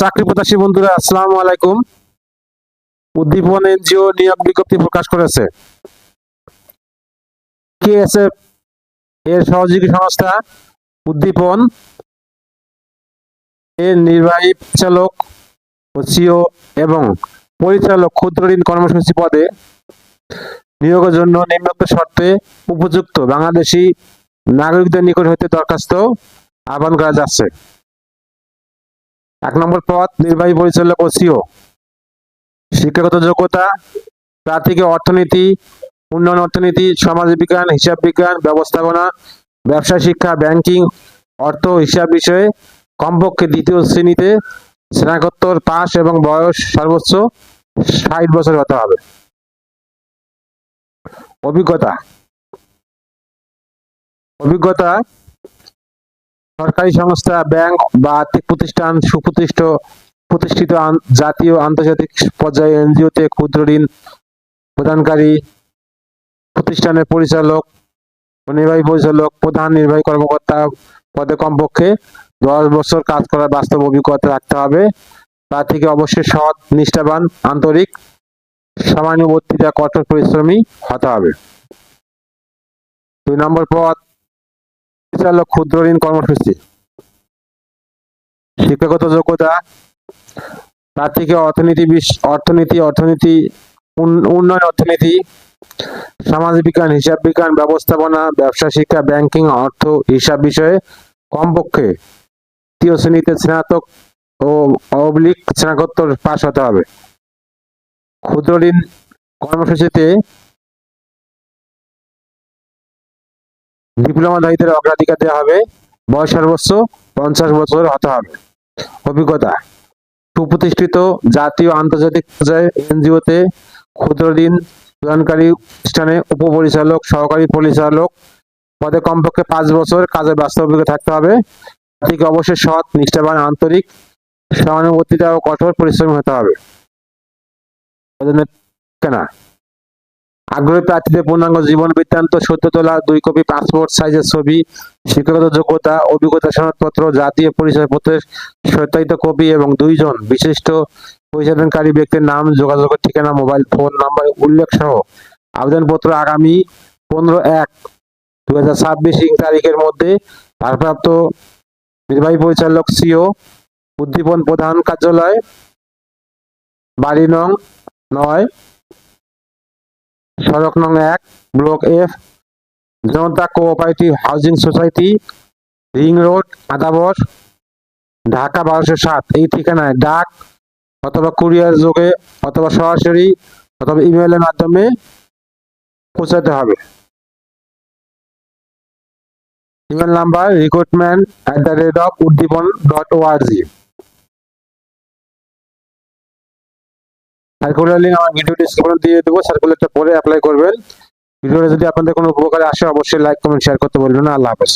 চাকরি প্রত্যাশী বন্ধুরা, আসসালামু আলাইকুম। উদ্দীপন এনজিও নিয়োগ বিজ্ঞপ্তি প্রকাশ করেছে। এর সহযোগী সংস্থা উদ্দীপন এর নির্বাহী পরিচালক সিও এবং পরিচালক ক্ষুদ্র ঋণ কর্মসূচি পদে নিয়োগের জন্য নিম্নোক্ত শর্তে উপযুক্ত বাংলাদেশি নাগরিকদের নিকট হইতে দরখাস্ত আহ্বান করা যাচ্ছে। এক নম্বর পদ নির্বাহী পরিচালক ও সিও। শিক্ষাগত যোগ্যতা প্রার্থীকে অর্থনীতি, উন্নয়ন অর্থনীতি, সমাজ বিজ্ঞান, হিসাব বিজ্ঞান, ব্যবস্থাপনা ব্যবসা শিক্ষা, ব্যাংকিং, অর্থ হিসাব বিষয়ে কমপক্ষে দ্বিতীয় শ্রেণীতে স্নাতকোত্তর পাস এবং বয়স সর্বোচ্চ ষাট বছর হতে হবে। অভিজ্ঞতা। অভিজ্ঞতা সরকারি সংস্থা, ব্যাংক বা আর্থিক প্রতিষ্ঠান সুপ্রতিষ্ঠ, প্রতিষ্ঠিত জাতীয় আন্তর্জাতিক পর্যায়ে এনজিওতে ক্ষুদ্র ঋণ প্রদানকারী প্রতিষ্ঠানের পরিচালক নির্বাহী পরিচালক, প্রধান নির্বাহী কর্মকর্তা পদে কমপক্ষে দশ বছর কাজ করার বাস্তব অভিজ্ঞতা রাখতে হবে। তা থেকে অবশ্যই সৎ, নিষ্ঠাবান, আন্তরিক সমানুবর্তিতা কঠোর পরিশ্রমী হতে হবে। দুই নম্বর পদ পরিচালক ক্ষুদ্র ঋণ কর্মসূচি। শিক্ষাগত যোগ্যতা, প্রার্থীকে অর্থনীতি বিশ- অর্থনীতি অর্থনীতি উন্নয়ন অর্থনীতি, সমাজ বিজ্ঞান, হিসাব বিজ্ঞান, ব্যবস্থাপনা, ব্যবসা শিক্ষা, ব্যাংকিং, অর্থ, হিসাব বিষয়ে কমপক্ষে তৃতীয় শ্রেণীতে স্নাতক ও অবলিক স্নাতকোত্তর পাশ হতে হবে। ক্ষুদ্র ঋণ কর্মসূচিতে ডিপ্লোমাধারীদের অগ্রাধিকার দেওয়া হবে। বয়স সর্বোচ্চ পঞ্চাশ বছর হতে হবে। অভিজ্ঞতা। সুপ্রতিষ্ঠিত জাতীয় আন্তর্জাতিক পর্যায়ে এনজিওতে ক্ষুদ্র ঋণ প্রদানকারী প্রতিষ্ঠানে উপপরিচালক, সহকারী পরিচালক পদে কমপক্ষে পাঁচ বছর কাজের বাস্তব অভিজ্ঞতা থাকতে হবে। থেকে অবশ্যই সৎ, নিষ্ঠাবান, আন্তরিক, সহানুভূতিতা ও কঠোর পরিশ্রমী হতে হবে। কেনা। আগ্রহী প্রার্থীদের পূর্ণাঙ্গ জীবন বৃত্তান্ত, সত্য তোলা, দুই কপি পাসপোর্ট সাইজের ছবি, শিক্ষাগত যোগ্যতা, অভিজ্ঞতা সনদপত্র, জাতীয় পরিচয় পত্রের সত্যায়িত কপি এবং দুইজন বিশিষ্ট পরিচালনকারী ব্যক্তির নাম, যোগাযোগের ঠিকানা, মোবাইল ফোন নাম্বার উল্লেখ সহ আবেদনপত্র আগামী পনেরো এক দু হাজার ছাব্বিশ তারিখের মধ্যে ভারপ্রাপ্ত নির্বাহী পরিচালক সিও উদ্দীপন প্রধান কার্যালয়, বাড়ি নং নয় সড়ক নং এক, ব্লক এফ, জনতা cooperative housing society, ring road Adabor Dhaka বারোশো সাত। এই ঠিকানায় ডাক অথবা কুরিয়ার যোগে অথবা সরাসরি অথবা ইমেলের মাধ্যমে পৌঁছাতে হবে। Email number recruitment at the rate of Uddipan dot org circular link আমার ভিডিও ডিসক্রিপশন দিয়ে দেবো সার্কুলারটা পরে অ্যাপ্লাই করবেন। ভিডিওটা যদি আপনাদের কোনো উপকারে আসে, অবশ্যই লাইক কমেন্ট শেয়ার করতে বলবেন না। আল্লাহ হাফেজ।